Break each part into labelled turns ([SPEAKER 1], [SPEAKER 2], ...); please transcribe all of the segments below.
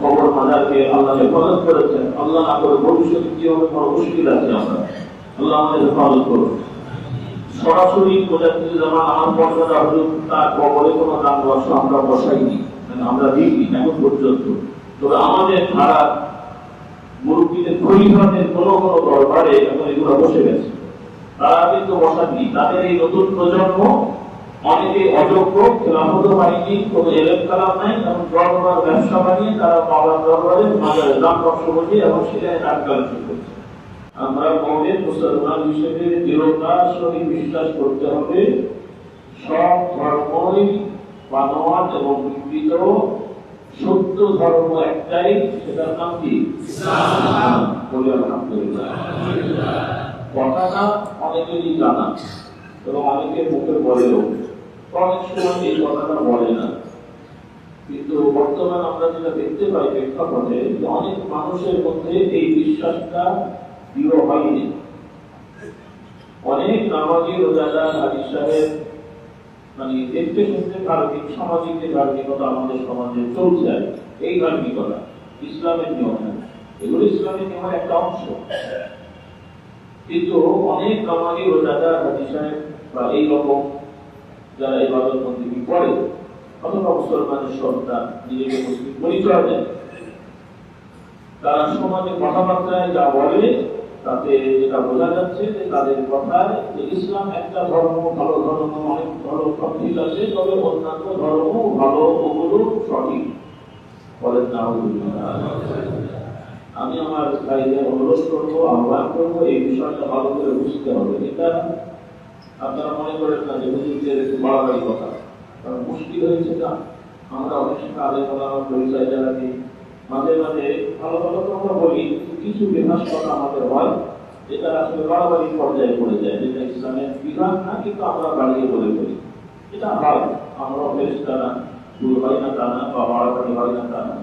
[SPEAKER 1] কবর মাজারকে আল্লাহ হেফাজত করেছেন, আল্লাহ না করে ভবিষ্যতে কি হবে বড় মুশকিল আছে আমরা। আল্লাহ আমাদের হেফাজত করুন। সরাসরি জামান আমার তার কবরে কোনো দান আমরা বসাইনি মানে আমরা দিইনি এখন পর্যন্ত। তবে আমাদের ধারা মুরব্বীদের কোনো কোনো দরবারে এখন এগুলো বসে গেছে। তারা কিন্তু বসাননি। তাদের এই নতুন প্রজন্ম অনেকে অযোগ্য খেলাফত পায়নি কোনো এলেম কালাম নাই এবং দরবার ব্যবসা বানিয়ে তারা বাবার দরবারে মাজারে দাম বর্ষ বসে এবং সেটাই নাটকাল শুরু করছে। আমরা মৌলিক মুসলমান হিসেবে দৃঢ়তার সহিত বিশ্বাস করতে হবে। সব ধর্মই বানোয়াট এবং বিকৃত। সত্য ধর্ম একটাই, সেটার নাম কি? বলি কথাটা অনেকেরই জানা, এবং অনেকে মুখে বলেও। অনেক সময় এই কথাটা বলে না। কিন্তু বর্তমান আমরা যেটা দেখতে পাই প্রেক্ষাপটে অনেক মানুষের মধ্যে এই বিশ্বাসটা দৃঢ় হয়নি। অনেক নামাজি রোজাদার হাদিস সাহেব মানে দেখতে শুনতে ধার্মিক সামাজিক যে ধার্মিকতা আমাদের সমাজে চলছে। এই ধার্মিকতা, ইসলামের নিয়ম। এগুলো ইসলামের নিয়মের একটা অংশ। কিন্তু অনেক নামাজি রোজাদার হাদিস সাহেব বা এই রকম যারা ইবাদত বন্দিগি করে অথবা মুসলমানের সন্তান নিজেকে মুসলিম পরিচয় দেন তারা সমাজে কথাবার্তায় যা বলে, তাতে যেটা বোঝা যাচ্ছে যে তাদের কথায় যে ইসলাম একটা ধর্ম, ভালো ধর্ম, অনেক ধর্ম সব ঠিক আছে, তবে অন্যান্য ধর্ম ভালো ওগুলো সঠিক। বলেন না আমি আমার ভাইদের অনুরোধ করব, আহ্বান করব, এই বিষয়টা ভালো করে বুঝতে হবে। এটা আপনারা মনে করেন না যে হুজুরদের একটু বাড়াবাড়ি কথা? কারণ মুশকিল হয়েছে না? আমরা অনেক সময় আগে পরিচয় দিই মাঝে মাঝে ভালো ভালো তো আমরা বলি কিছু বিভাস কথা আমাদের হয়, যেটা আসলে বাড়াবাড়ি পর্যায়ে পড়ে যায়, যেটা ইসলামের বিধান না, কিন্তু আমরা বাড়িয়ে বলে বলি। এটা হয় আমরা ফেরিস্তা না, দূর হয় না তা না, বা বাড়াবাড়ি হয় না তা না।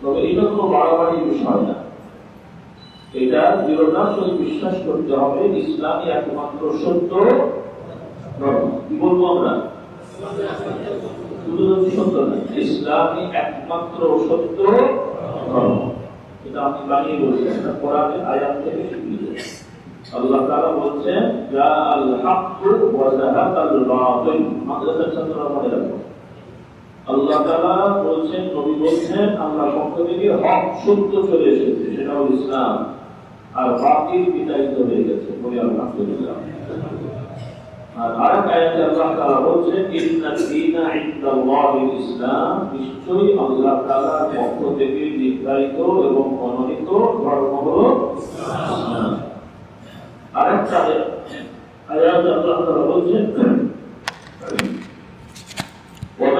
[SPEAKER 1] তবে এটা কোনো বাড়াবাড়ি বিষয় না। এটা বিশ্বাস করতে হবে। ইসলামই একমাত্র সত্য কি বলব আমরা? একমাত্র সত্য আল্লাহ বলছেন আল্লাহ বলছেন, নবী বলছেন পক্ষ থেকে হক সত্য চলে এসেছে, সেটা হল ইসলাম। আর বাতিল বিতাড়িত হয়ে গেছে, বলে আলহামদুলিল্লাহ আর আল্লাহ নিশ্চয়ই থেকে নির্ধারিত এবং মনোনীত ধর্ম হলো আরেকটা আল্লাহ বলছেন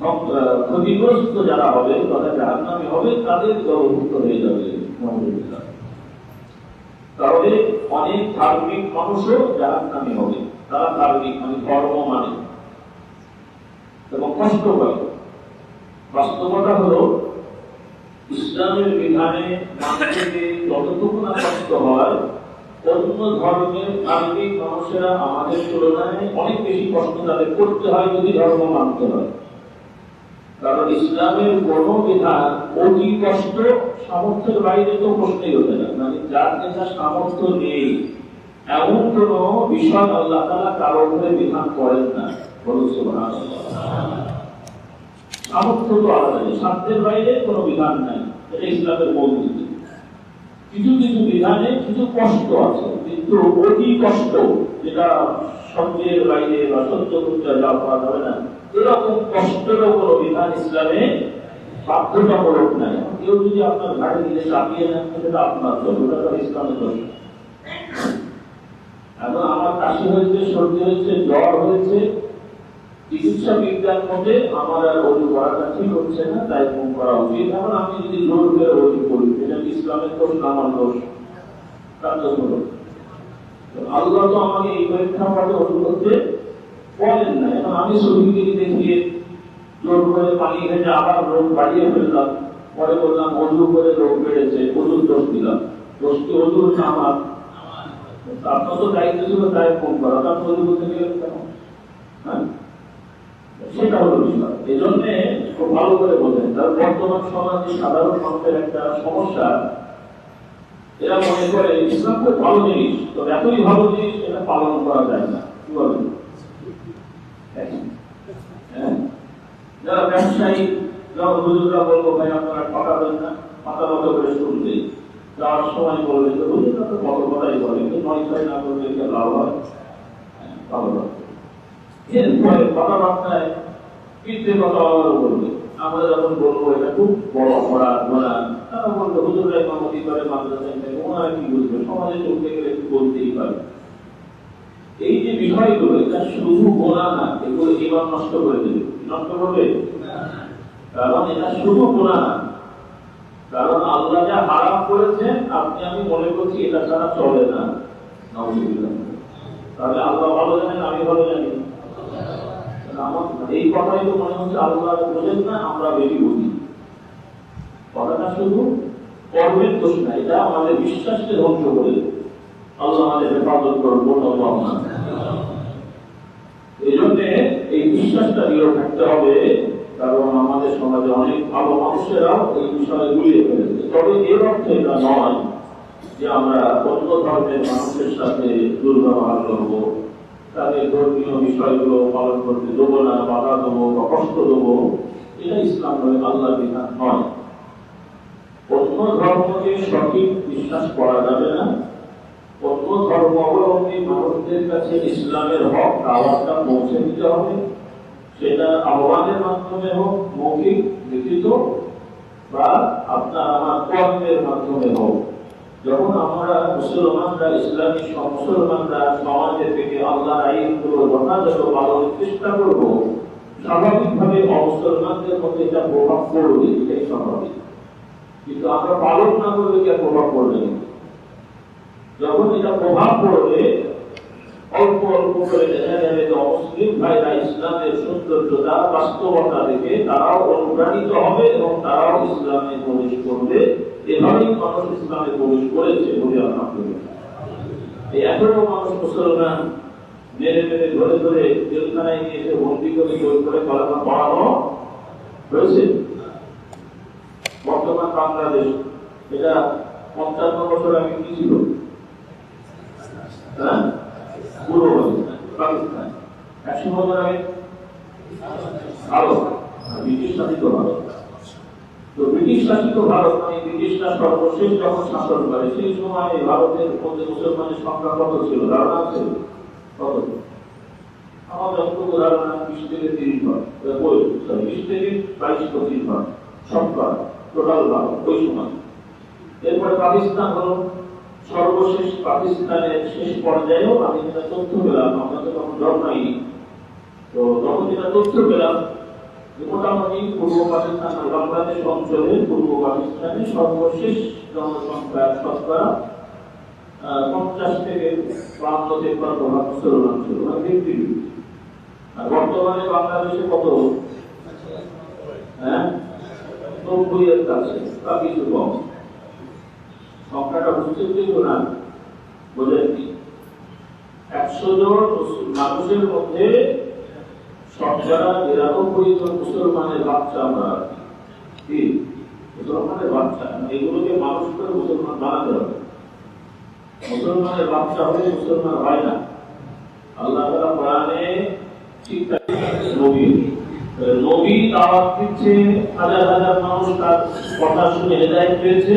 [SPEAKER 1] ক্ষতিগ্রস্ত যারা হবে তারা জাহান্নামী হবে, তাদের দলভুক্ত হয়ে যাবে তাহলে অনেক ধার্মিক মানুষও জাহান্নামী হবে। তারা ধার্মিক মানে ধর্ম মানে। এবং কষ্ট করে বাস্তবতা হলো, ইসলামের বিধানে মানুষকে যতটুকু না কষ্ট হয়, অন্য ধর্মের ধার্মিক মানুষেরা আমাদের তুলনায় অনেক বেশি কষ্ট তাদের করতে হয় যদি ধর্ম মানতে হয়। কারণ ইসলামের কোন বিধান অতি কষ্ট সামর্থ্যের বাইরে তো প্রশ্নই ওঠে না। মানে যার যেটা সামর্থ্য নেই, এমন কোন বিষয় আল্লাহ তালা কারও উপরে বিধান করেন না। সামর্থ্য তো আলাদা নেই, সাধ্যের বাইরে কোনো বিধান নাই। এটা ইসলামের মূল নীতি কিছু কিছু বিধানে কিছু কষ্ট আছে, কিন্তু অতি কষ্ট যেটা সত্যের বাইরে বা সত্য করতে যা পাওয়া যাবে না। এরকম কষ্টেরও কোনো বিধান ইসলামে বাধ্যতামূলক নাই। কেউ যদি আপনার ঘাটে দিলে চাপিয়ে নেন সেটা আপনার ইসলামের দোষ। না। এখন আমার কাশি হয়েছে, সর্দি হয়েছে, জ্বর হয়েছে, চিকিৎসা বিজ্ঞান মতে আমার আর অজু করাটা ঠিক হচ্ছে না, তাই ফোন করা উচিত। এখন আমি যদি জোর করে অজু করি, এটা ইসলামের দোষ না আমার দোষ? তার তো আল্লাহ তো আমাকে এই পরীক্ষা পাঠে অজু করতে বলেন না এখন আমি শরীরকে দেখিয়ে জোর করে পানি ভেজে আবার রোগ বাড়িয়ে ফেললাম পরে বললাম অজু করে রোগ বেড়েছে অজুর দোষ দিলাম দোষ কি অজুর না আমার আপনার তো দায়িত্ব ছিল তাই ফোন করা তার অজু করতে গেলেন হ্যাঁ সেটা হলো বিষয় এই জন্য খুব ভালো করে বললেন তার বর্তমান সমাজে সাধারণ মানুষের একটা সমস্যা এরা মনে করে ইসলাম খুব ভালো জিনিস তো এতই ভালো জিনিস এটা পালন করা যায় না কি বলেন। যারা ব্যবসায়ী যখন হুজুররা বলব ভাই আপনারা ঠকাবেন না মাথা মতো করে শুনবে। যাওয়ার সময় বলবে তো হুজুররা তো কত কথাই বলে কিন্তু নয় ছয় না করলে কি লাভ হয়? হ্যাঁ, এরপরে কথাবার্তায় পিঠে কথা বলবে। আমরা যখন বলব এটা খুব বড় অপরাধ গোনা তারা বলবে হুজুরা ইমামতি করে মাদ্রাসায় ওনারা কি বুঝবে? সমাজে চলতে গেলে বলতেই পারে। এই যে বিষয়গুলো, এটা শুধু গোনা না, এগুলো ইমান নষ্ট করে দেবে। নষ্ট করবে কারণ এটা শুধু গোনা না। কারণ আল্লাহ যা হারাম করেছেন, আপনি, আমি মনে করছি এটা ছাড়া চলে না। তাহলে আল্লাহ ভালো জানেন, আমি ভালো জানি। এই কথাই তো মনে হচ্ছে আল্লাহ বোঝেন না, আমরা বেশি বুঝি। কথাটা শুধু কর্মের দোষ না, এটা আমাদের বিশ্বাসকে ধ্বংস করে দেবে। আল্লাহ আমাদের হেফাজত করুন আল্লাহ এই জন্যে এই বিশ্বাসটা দৃঢ় থাকতে হবে, কারণ আমাদের সমাজে অনেক ভালো মানুষেরাও এই বিষয়ে গুলিয়ে ফেলেছে। তবে এর অর্থ এটা নয় যে আমরা অন্য ধর্মের মানুষের সাথে দুর্ব্যবহার করব, তাদের ধর্মীয় বিষয়গুলো পালন করতে দেবো না, বাধা দেবো বা কষ্ট দেবো। এটা ইসলাম নয় আল্লাহ বিধান নয়। অন্য ধর্মকে সঠিক বিশ্বাস করা যাবে না অন্য ধর্ম অবলম্বী মানুষদের কাছে ইসলামের হক, দাওয়াতটা পৌঁছে দিতে হবে। সেটা আহ্বানের মাধ্যমে হোক, মৌখিক, লিখিত, বা আপনার আমার কর্মের মাধ্যমে হোক। যখন আমরা মুসলমানরা, ইসলামী মুসলমানরা সমাজে থেকে আল্লাহ আইনগুলো যথাযথ পালনের চেষ্টা করব, স্বাভাবিকভাবে অমুসলমানদের মধ্যে এটা প্রভাব পড়বে, এটাই স্বাভাবিক। কিন্তু আমরা পালন না করলে আর প্রভাব পড়বে না। যখন এটা প্রভাব পড়বে, অল্প অল্প করে দেখা যাবে যে অমুসলিম ভাইরা ইসলামের সৌন্দর্যতা, বাস্তবতা দেখে তারাও অনুপ্রাণিত হবে এবং তারাও ইসলামে প্রবেশ করবে। এভাবেই মানুষ ইসলামে প্রবেশ করেছে বলে আলহামদুলিল্লাহ এই এখনও মানুষ মুসলমান মেরে মেরে ধরে ধরে জেলখানায় নিয়ে এসে বন্দি করে জোর করে কলেমা পড়ানো হয়েছে? বর্তমান বাংলাদেশ, এটা পঞ্চান্ন বছর আগে কি ছিল? পূর্ব পাকিস্তান। বছর আগে ভারত ব্রিটিশ শাসিত ভারত। তো ব্রিটিশ শাসিত ভারত মানে ব্রিটিশরা সর্বশেষ যখন শাসন করে, সেই সময় ভারতের মধ্যে মুসলমানের সংখ্যা কত ছিল? ধারণা আছে? বিশ থেকে তিরিশ ভাগ বিশ থেকে বাইশ পঁচিশ ভাগ সংখ্যা টোটাল ভারত, ওই সময়। এরপরে পাকিস্তান হলো সর্বশেষ পাকিস্তানের শেষ পর্যায়েও আমি যেটা তথ্য পেলাম, আমরা তো তখন জন্মাইনি তো তখন যেটা তথ্য পেলাম মোটামুটি পূর্ব পাকিস্তান বাংলাদেশ অঞ্চলে পূর্ব পাকিস্তানে সর্বশেষ জনসংখ্যা শতকরা পঞ্চাশ থেকে বান্ন তেপ্পান্ন ভাগ মুসলমান ছিল আর বর্তমানে বাংলাদেশে কত? হ্যাঁ? নব্বই এর কাছে তা কিছু কম। সংখ্যাটা বুঝতে না? বোঝেন কি? একশো জন মানুষের মধ্যে শতকরা নিরানব্বই জন মুসলমানের বাচ্চা আমরা কি? মুসলমানের বাচ্চা? এগুলোকে মানুষ করে মুসলমান বানাতে হবে। মুসলমানের বাচ্চা হলে মুসলমান হয় না। আল্লাহ তাআলা কোরআনে নবী। নবী দাওয়াত দিচ্ছে, হাজার হাজার মানুষ তার কথা শুনে হেদায়েত পেয়েছে।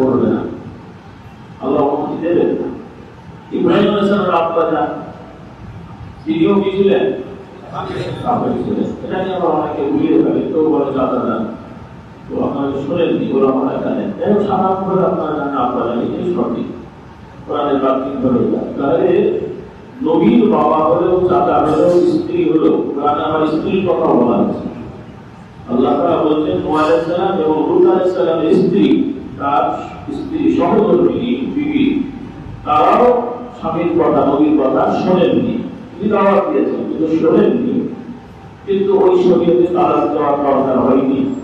[SPEAKER 1] করবে না। আল্লাহ অনুমতি দেবেন না। ইব্রাহিম আলাইহিসসালামের আব্বা তিনিও কি ছিলেন এটা অনেকে ভুলিয়ে ফেলে। কেউ বলে তো আপনারা শুনেননি ওরা আমরা জানেন হোক করে আপনারা জানেন আব্বা জানেন ধরে তাহলে নবীর বাবা হলেও, চাচা হলেও, স্ত্রী হলেও, কোরআনে আমার স্ত্রীর কথা বলা আছে আল্লাহ তাআলা বলছেন এবং আলাইহিস স্ত্রী তার স্ত্রী সহধর্মিণী বিবি। তারাও স্বামীর কথা, নবীর কথা শোনেননি। তিনি দাওয়াত দিয়েছেন, কিন্তু শোনেননি। কিন্তু ওই শরীয়তে তালাক দেওয়ার দরকার হয়নি।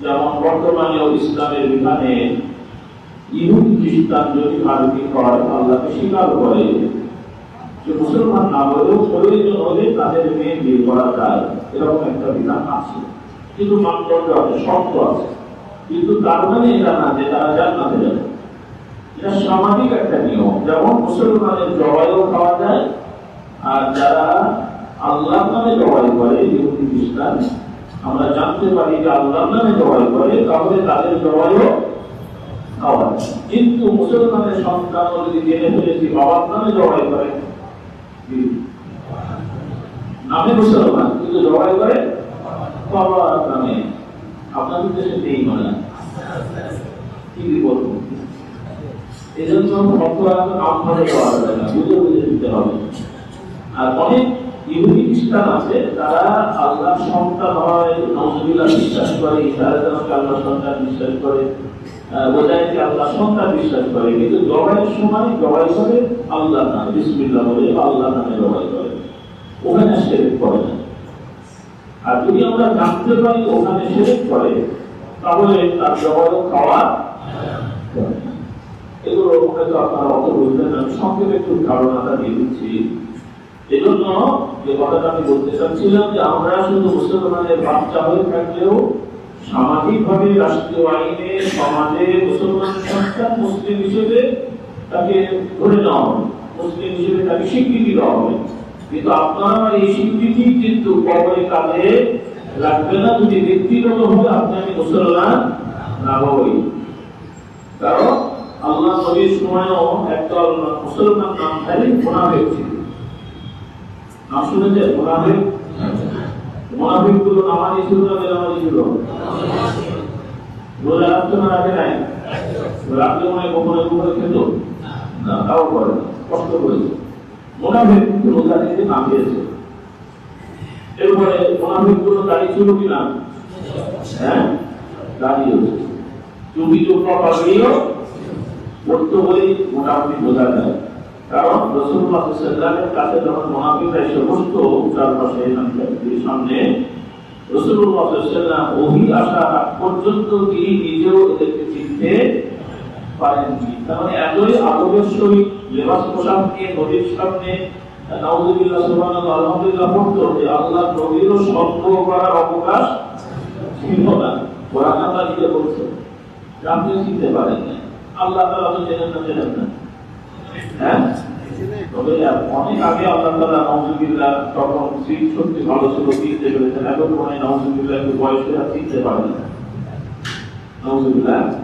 [SPEAKER 1] যেমন বর্তমানেও ইসলামের বিধানে ইহুদি খ্রিস্টান যদি ভারতী হয়, আল্লাহকে স্বীকার করে যে মুসলমান না হলেও প্রয়োজন হলে তাদের মেয়ে বিয়ে করা যায়, এরকম একটা বিধান আছে। কিন্তু মানদণ্ড আছে শর্ত আছে। কিন্তু তার মানে এটা না যে তারা জান্নাতে যাবে। এটা সামাজিক একটা নিয়ম। যেমন মুসলমানের জবাইও খাওয়া যায়, আর যারা আল্লাহ নামে জবাই করে, ইহুদি, খ্রিস্টান, আমরা জানতে পারি যে আল্লাহ নামে জবাই করে, তাহলে তাদের জবাইও খাওয়া কিন্তু মুসলমানের সন্তান যদি জেনে ফেলেছি বাবার নামে জবাই করে নামে মুসলমান, কিন্তু জবাই করে বাবার নামে। আপনাদের নেই কি বলব এই জন্য বুঝে বুঝে দিতে হবে। আর অনেক ইহুদি খ্রিস্টান আছে তারা আল্লাহ সন্তান হয় বিশ্বাস করে আল্লাহ সন্তান বিশ্বাস করে আহ, বোঝায় যে আল্লাহ সন্তান বিশ্বাস করে কিন্তু জবাইয়ের সময় জবাই করে আল্লাহ নামে বিসমিল্লাহ বলে আল্লাহ নামে জবাই করে। ওখানে করে না। আর যদি আমরা জানতে পারি ওখানে সেরেক করে, তাহলে তার জবাইও খাওয়া এগুলো হয়তো আপনারা অত বুঝবেন আমি সংক্ষেপে একটু ধারণাটা দিয়ে দিচ্ছি। এজন্য যে কথাটা আমি বলতে চাচ্ছিলাম যে আমরা শুধু মুসলমানের বাচ্চা হয়ে থাকলেও সামাজিকভাবে রাষ্ট্রীয় আইনে, সমাজে মুসলমান সন্তান মুসলিম হিসেবে তাকে ধরে নেওয়া হবে। মুসলিম হিসেবে তাকে স্বীকৃতি দেওয়া হবে। কিন্তু আপনার এই স্বীকৃতি কিন্তু কবরে কাজে লাগবে না। যদি ব্যক্তিগতভাবে আপনি আমি মুসলমান না হই কারণ আল্লাহ নবীর সময়ও একদল মুসলমান ছিল। নাম শুনেছেন মোনাফিক? মোনাফিকগুলো নামাজি ছিল না বেনামাজি ছিল? না রাখে নাই? রাখলে মনে গোপনে গোপনে খেত? না, তাও করে। কষ্ট করেছে। মোনাফিক রোজা দিতে না খেয়েছে এরপরে মোনাফিকগুলো দাঁড়িয়ে ছিল কিনা? হ্যাঁ দাঁড়িয়ে চুপি চুপা পাগড়িও পড়তো বলেই মোটামুটি বোঝা যায় কারণ রসুল্লাহ সাল্লামের কাছে যখন মহাবিরা এসে বসতো তার পাশে নবীর সামনে রসুল্লাহ সাল্লাম ওহি আসা পর্যন্ত তিনি নিজেও এদেরকে চিনতে পারেননি। তার মানে চিনতে পারেন না। আল্লাহ তাআলা তো চেনেন না চেনেন না। হ্যাঁ? অনেক আগে আল্লাহ তাআলা নাউজুবিল্লাহ তখন ভালো মনে হয় নাউজুবিল্লাহ একটু বয়স চিনতে পারেন না। নাউজুবিল্লাহ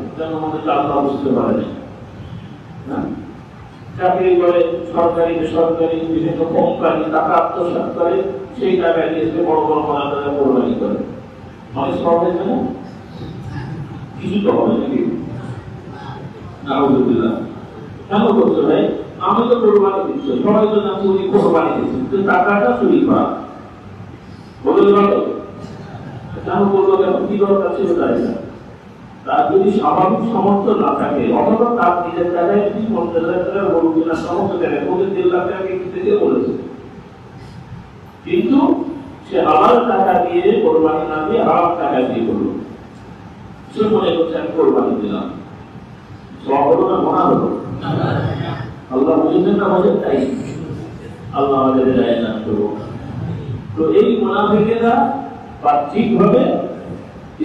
[SPEAKER 1] হচ্ছে আল্লাহ বুঝতে পারে হ্যাঁ? চাকরি করে সরকারি, বেসরকারি, বিভিন্ন কোম্পানি, টাকা আত্মসাত করে সেই টাকা নিয়ে বড় বড় মনাদারে কোরবানি করে। সব হয়েছে না কিছু তো হবে নাকি? কেন করছ ভাই? আমি তো কোরবানি দিচ্ছি, সবাই তো না কোরবানি দিচ্ছেন কিন্তু টাকাটা চুরি করা। বলে ভালো কেন বলব কেন? কি দরকার ছিল তার যদি স্বাভাবিক সমর্থন না থাকে, অথবা তার নিজের টাকায় যদি পঞ্চাশ হাজার টাকা গরু কেনার সমর্থ দেয় ওদের দেড় লাখ টাকা কিনতে বলেছে। কিন্তু সে হালাল টাকা দিয়ে কোরবানি না দিয়ে হারাম টাকা দিয়ে করল। সে মনে করছে, আমি কোরবানি দিলাম। হলো না মনা হলো? আল্লাহ বুঝেছেন না বোঝেন তাই? আল্লাহ আমাদের রায় না করব তো এই মোনাফিকেরা বাহ্যিকভাবে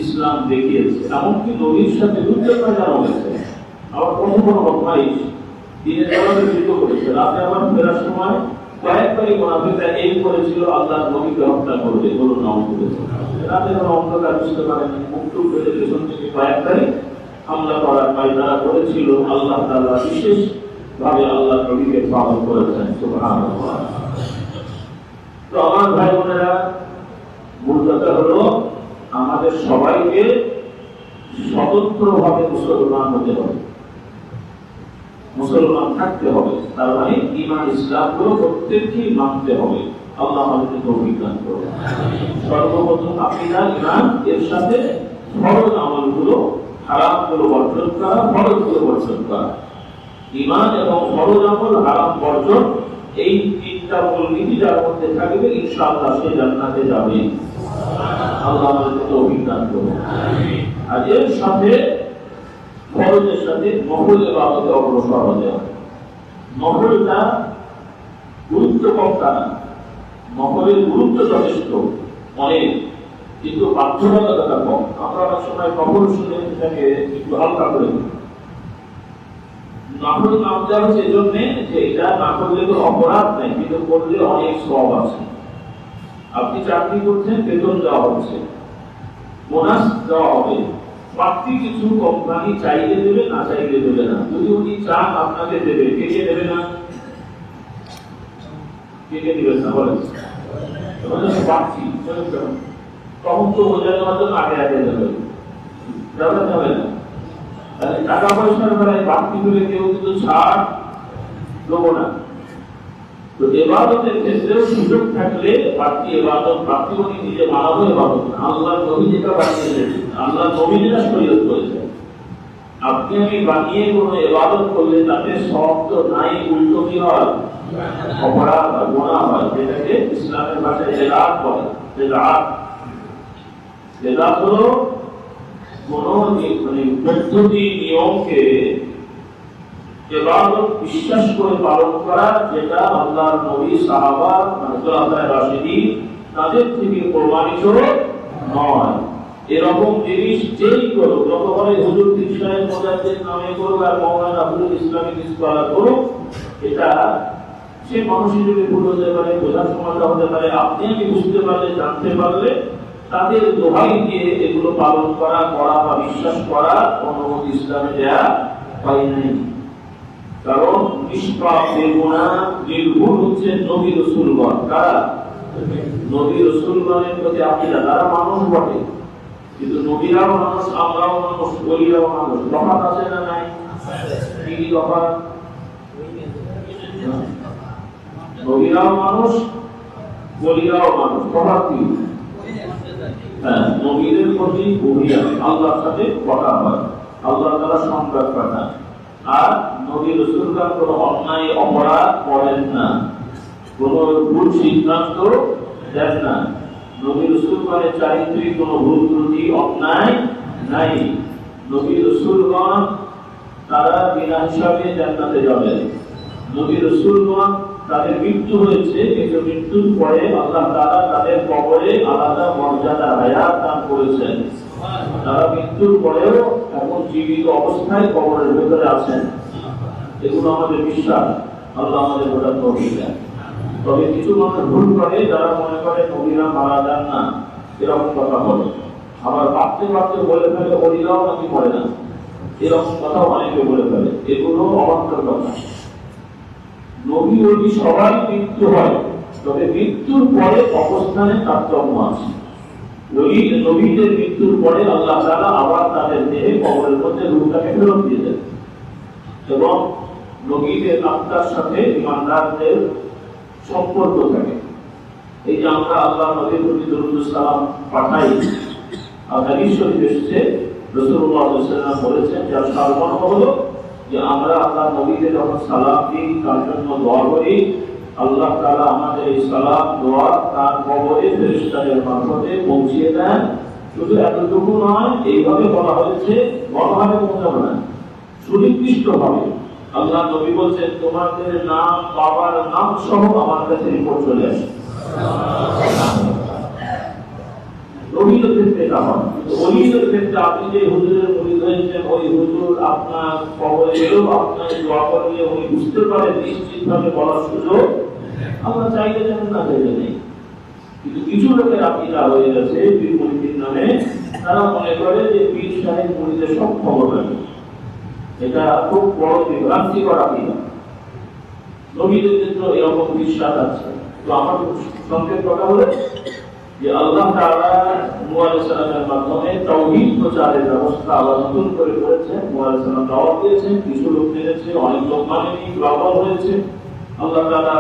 [SPEAKER 1] ইসলাম দেখিয়েছে। এমনকি নবীর সাথে যুদ্ধ করা হয়েছে। আবার বড় বদমাইশ দিনের যুদ্ধ করেছে। রাতে আবার ফেরার সময় কয়েকবারই মোনাফিকরা এই করেছিল, আল্লাহ নবীকে হত্যা করবে। নাম করেছে রাতে কোনো অন্ধকার বুঝতে টুক ফেলে পেছন থেকে কয়েকবারই হামলা করার করেছিল। আল্লাহ বিশেষ ভাবে আল্লাহ নবীকে পালন করেছেন। তো আমার ভাই বোনেরা, মূল হলো আমাদের সবাইকে স্বতন্ত্রভাবে মুসলমান হতে হবে। মুসলমান থাকতে হবে, তার মানে ইমান ইসলামগুলো প্রত্যেককেই মানতে হবে। আল্লাহ আমাদেরকে তৌফিক দান করুন। সর্বপ্রথম আকিদা ইমান এর সাথে ফরজ আমলগুলো হারামগুলো বর্জন করা ফরজগুলো বর্জন করা। ইমান এবং ফরজ আমল, হারাম বর্জন, এই তিনটা মূলনীতি যার মধ্যে থাকবে, ইনশাআল্লাহ সে জান্নাতে যাবে। আল্লাহ আমাদেরকে তৌফিক দান করুন। আর এর সাথে ফরজের সাথে নফল ইবাদতে অগ্রসর হতে হবে। নফলটা গুরুত্ব কম তা না নফলের গুরুত্ব যথেষ্ট অনেক। কিন্তু বাধ্যবাধকতা কম। আমরা অনেক সময় নফল শুনে একটু হালকা করে দিই নাফল নাম দেওয়া হচ্ছে যে এটা না করলে তো অপরাধ নেই কিন্তু করলে অনেক সব আছে। আপনি চাকরি করছেন, বেতন দেওয়া হচ্ছে। বোনাস দেওয়া হবে। বাড়তি কিছু কোম্পানি চাইলে দেবে, না চাইলে দেবে না। যদি উনি চান, আপনাকে দেবে। কে কে দেবে না? কে দেবে না? বলেন। বাড়তি। তখন তো বোঝানো হয়তো আগে আগে দেবে। যাবে যাবে না। টাকা পয়সার বেলায় বাড়তি করে কেউ কিন্তু ছাড় দেবো না। তো এবাদতের সুযোগ থাকলে বাড়তি এবাদত, বাড়তি উনি নিজে বানাবো এবাদত আল্লাহ নবী যেটা বানিয়েছেন আল্লাহ নবী যেটা শরীয়ত করেছেন। আপনি আমি বানিয়ে কোনো এবাদত করলে তাতে নাই, উল্টো কি হয়? অপরাধ বা গোনা হয়। যেটাকে ইসলামের ভাষায় বলে। হলো কোন মানে পদ্ধতি, নিয়মকে এবাদত বিশ্বাস করে পালন করা যেটা আল্লাহর নবী, সাহাবা মানে রাশিদিন, তাদের থেকে প্রমাণিত নয়। এরকম জিনিস যেই করুক যত বলে হুজুর পীর সাহেব নামে করুক আর মৌলানা করুক, এটা সে মানুষের যদি ভুল হতে পারে, বোঝার হতে পারে। আপনি আমি বুঝতে পারলে, জানতে পারলে তাদের দোহাই দিয়ে এগুলো পালন করা করা বা বিশ্বাস করা অনুমতি ইসলামে দেয়া হয় নাই কারণ নিষ্পাপ বেগুনা নির্ভুল হচ্ছে নবী রসুলগণ। কারা? নবী রসুলগণের প্রতি আকিদা। তারা মানুষ বটে। কিন্তু নবীরাও মানুষ, আমরাও মানুষ বলিরাও মানুষ। তফাৎ আছে না নাই? কি কি তফাৎ? নবীরাও মানুষ বলিরাও মানুষ। তফাৎ কি? হ্যাঁ নবীদের প্রতি বহিয়া আল্লাহর সাথে কথা হয়। আল্লাহ তারা সংবাদ পাঠান আর নবী তাদের মৃত্যু হয়েছে, কিন্তু মৃত্যুর পরে আল্লাহ তারা তাদের কবরে আলাদা মর্যাদা, হায়াত দান করেছেন। তারা মৃত্যুর পরেও এখন জীবিত অবস্থায় কবরের ভেতরে আছেন। এগুলো আমাদের বিশ্বাস, আল্লাহ আমাদের ওটা তৌফিক দেন। তবে কিছু মানুষ ভুল করে, যারা মনে করে নবীরা মারা যান না, এরকম কথা বলে। আবার ভাবতে ভাবতে বলে ফেলে অলিরাও নাকি পড়ে না। এরকম কথা অনেকে বলে ফেলে। এগুলো অবান্তর কথা। নবী অলি সবাই মৃত্যু হয়, তবে মৃত্যুর পরে অবস্থানে তারতম্য আছে। ওই নবীদের মৃত্যুর পরে আল্লাহ তাআলা আবার তাদের দেহে কবরের মধ্যে রূহটাকে ফেরত দিয়ে দেন। এবং নবীদের আত্মার সাথে ইমানদারদের সম্পর্ক থাকে। এই যে আমরা আল্লাহ নবীর প্রতি দরুদ সালাম পাঠাই, আর হাদিস শরীফ এসেছে আলাইহি ওয়াসাল্লাম বলেছেন যার সারমর্ম হলো যে, আমরা আল্লাহ নবীকে যখন সালাম দিই, তার জন্য দোয়া করি। আল্লাহ তাআলা আমাদের এই সালাম, দোয়া তার কবরে ফেরেশতাদের মারফতে পৌঁছিয়ে দেন। শুধু এতটুকু নয়, এইভাবে বলা হয়েছে বড়ভাবে পৌঁছাবে না সুনির্দিষ্ট ভাবে আল্লাহ নবী বলছেন, তোমাদের নাম, বাবার নাম সহ আমার কাছে রিপোর্ট চলে আসে। বলার সুযোগ। না নেই। কিন্তু কিছু লোকের আকিদা হয়ে গেছে পীর মুরিদের নামে তারা মনে করে যে পীর সাহেব মুরিদের সব খবর এটা খুব বড় বিভ্রান্তিকর আকিদা নবীদের ক্ষেত্রে এরকম বিশ্বাস আছে। তো আমার সংক্ষেপ কথা যে আল্লাহ মাধ্যমে প্রচারের ব্যবস্থা আল্লাহ নতুন করে দাওয়াত দিয়েছেন, কিছু লোক মেনেছে অনেক লোক মানেনি হয়েছে। আল্লাহ যারা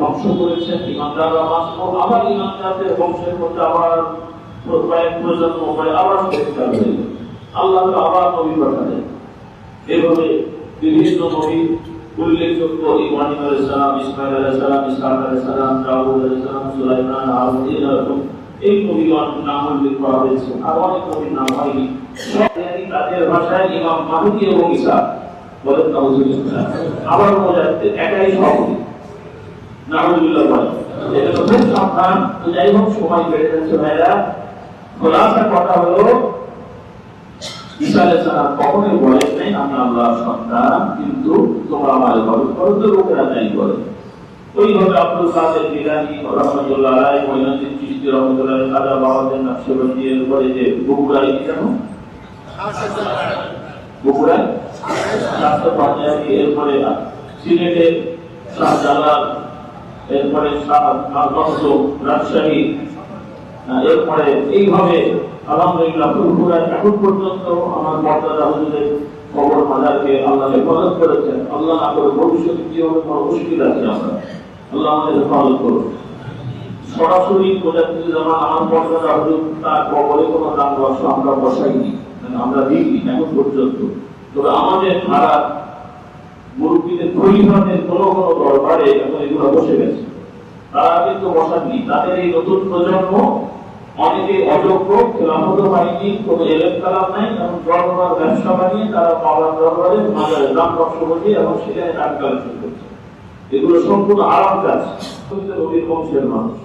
[SPEAKER 1] ধ্বংস করেছেন ইমানদাররা বাঁচলো আবার ইমানদারদের বংশের মধ্যে আবার কয়েক প্রজন্ম পরে আবার গেল। আল্লাহ আবার নবী পাঠালেন। এভাবে বিভিন্ন নবী উল্লেখযোগ্য নাম উল্লেখ যাই হোক, সময় কথা হলো ঈসা আলাইহিস সালাম কখনোই বলেন নাই আমি আল্লাহর সন্তান কিন্তু তোমরা আমার ইবাদত করো তো লোকেরা তাই করে। ওইভাবে আব্দুল কাদের জিলানী রহমতুল্লাহ আলাই মঈনুদ্দিন চিশতি, রহমতুল্লাহ খাজা বাবাদের যে বগুড়ায় কি জানো বগুড়ায়? স্বাস্থ্য পাঞ্জাবি এরপরে সিলেটে শাহজালাল এরপরে শাহ রাজশাহী এরপরে এইভাবে আলহামদুলিল্লাহ ফুরফুরায় এখন পর্যন্ত আমার মর্যাদা হুজুরের খবর মাজারকে আল্লাহ হেফাজত করেছেন। আল্লাহ না করে ভবিষ্যতে জীবনে কোনো মুশকিল আছে আমরা। আল্লাহ আমাদের হেফাজত করুন। সরাসরি প্রজাপতি যেমন আমার মর্যাদা হুজুর, তার কবরে কোনো দাম বর্ষ আমরা বসাইনি মানে আমরা দিইনি এখন পর্যন্ত। তবে আমাদের ভাড়া মুরব্বীদের পরিমাণের কোনো কোনো দরবারে এখন এগুলো বসে গেছে। তারা কিন্তু বসাননি। তাদের এই নতুন প্রজন্ম অনেকে অযোগ্য খেলাফত পায়নি কোনো এলেম কালাম নাই এবং দরবার ব্যবসা বানিয়ে তারা বাবার দরবারে মাজারে দাম বর্ষ বসিয়ে এবং সেখানে টাকা কালেকশন করছে। এগুলো সম্পূর্ণ আরাম কাজ নবীর বংশের মানুষ।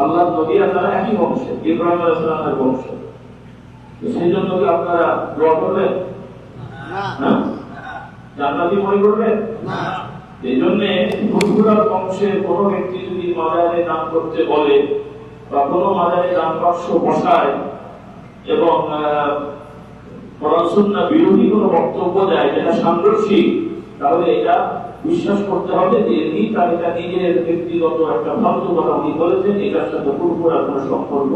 [SPEAKER 1] আল্লাহ নবী আর তারা একই বংশের ইব্রাহিম আলাইহিস বংশ। সেই জন্য কি আপনারা দোয়া করবেন? না। জান্নাতি মনে করবেন? এই জন্য ফুরফুরার বংশের কোনো ব্যক্তি যদি মাজারে দান করতে বলে বা কোনো মাজারে দান বাক্স বসায় এবং সুন্নাহ বিরোধী কোনো বক্তব্য দেয়, যেটা সাংঘর্ষিক, তাহলে এটা বিশ্বাস করতে হবে যে এমনি তার এটা নিজের ব্যক্তিগত একটা ফালতু কথা উনি বলেছেন এটার সাথে ফুরফুরার কোনো সম্পর্ক।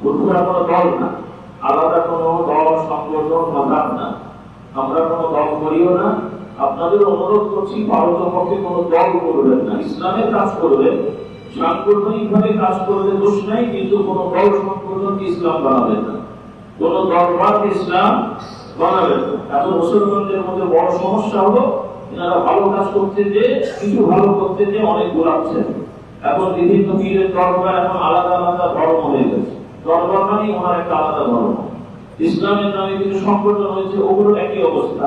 [SPEAKER 1] ফুরফুরা কোনো দল না, আলাদা কোনো দল, সংগঠন মাথার না। আমরা কোনো দল করিও না আপনাদের অনুরোধ করছি ভারতপক্ষে কোনো দল করবেন না। ইসলামের কাজ করবেন কাজ করলে দোষ নাই, কিন্তু কোনো দল ইসলাম বানাবেন না। কোন ইসলাম বানাবেন মুসলমানদের মধ্যে বড় সমস্যা হলো, এনারা ভালো কাজ করতে যে কিছু ভালো করতে যে অনেক গোলাচ্ছেন এখন বিভিন্ন পীরের দরবার এখন আলাদা আলাদা ধর্ম হয়ে গেছে। দরবার মানে ওনার একটা আলাদা ধর্ম। ইসলামের নামে কিছু সংগঠন হয়েছে, ওগুলো একই অবস্থা।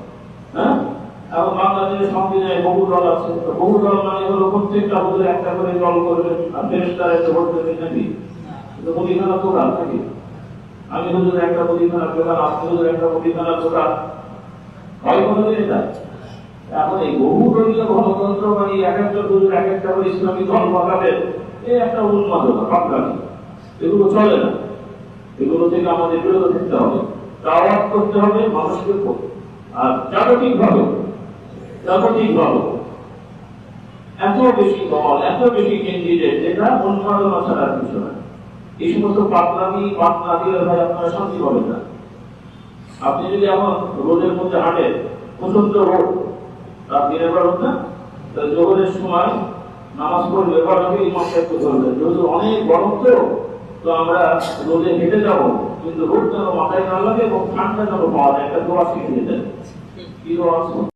[SPEAKER 1] হ্যাঁ? এখন বাংলাদেশের সংবিধানে বহু দল আছে। তো বহু দল মানে হলো প্রত্যেকটা হুজুর একটা করে দল করবেন। আর এসে ভোট দেবেন নাকি? তো মুদিখানা দোকান নাকি? আমি হুজুর একটা মুদিখানার দোকান আপনি হুজুর একটা মুদিখানার দোকান হয় কোনোদিন এটা। এখন এই বহু দলীয় গণতন্ত্র মানে এক একটা হুজুর এক একটা করে ইসলামী দল বানাবে এই একটা উন্মাদনা পাকড়ানি এগুলো চলে না। এগুলো থেকে আমাদের বিরত থাকতে হবে। দাওয়াত করতে হবে মানুষকে করতে। আর জাগতিক ভাবে জাগতিক ভাবে, এত বেশি দল, এত বেশি ক্যান্ডিডেট যেটা উন্মাদনা ছাড়া আর কিছু না। এই সমস্ত পাতলামি পাত না দিলে ভাই আপনারা শান্তি পাবেন না। আপনি যদি এখন রোদের মধ্যে হাঁটেন প্রচণ্ড রোদ, রাত দিনের বেলা রোদ না? জোহরের সময় নামাজ পড়বে এবার আগে ইমাম সাহেবকে যেহেতু অনেক গরম তো তো আমরা রোদে হেঁটে যাব। কিন্তু রোদ যেন মাথায় না লাগে এবং ঠান্ডা যেন পাওয়া যায়, একটা দোয়া শিখিয়ে দেন কি দোয়া?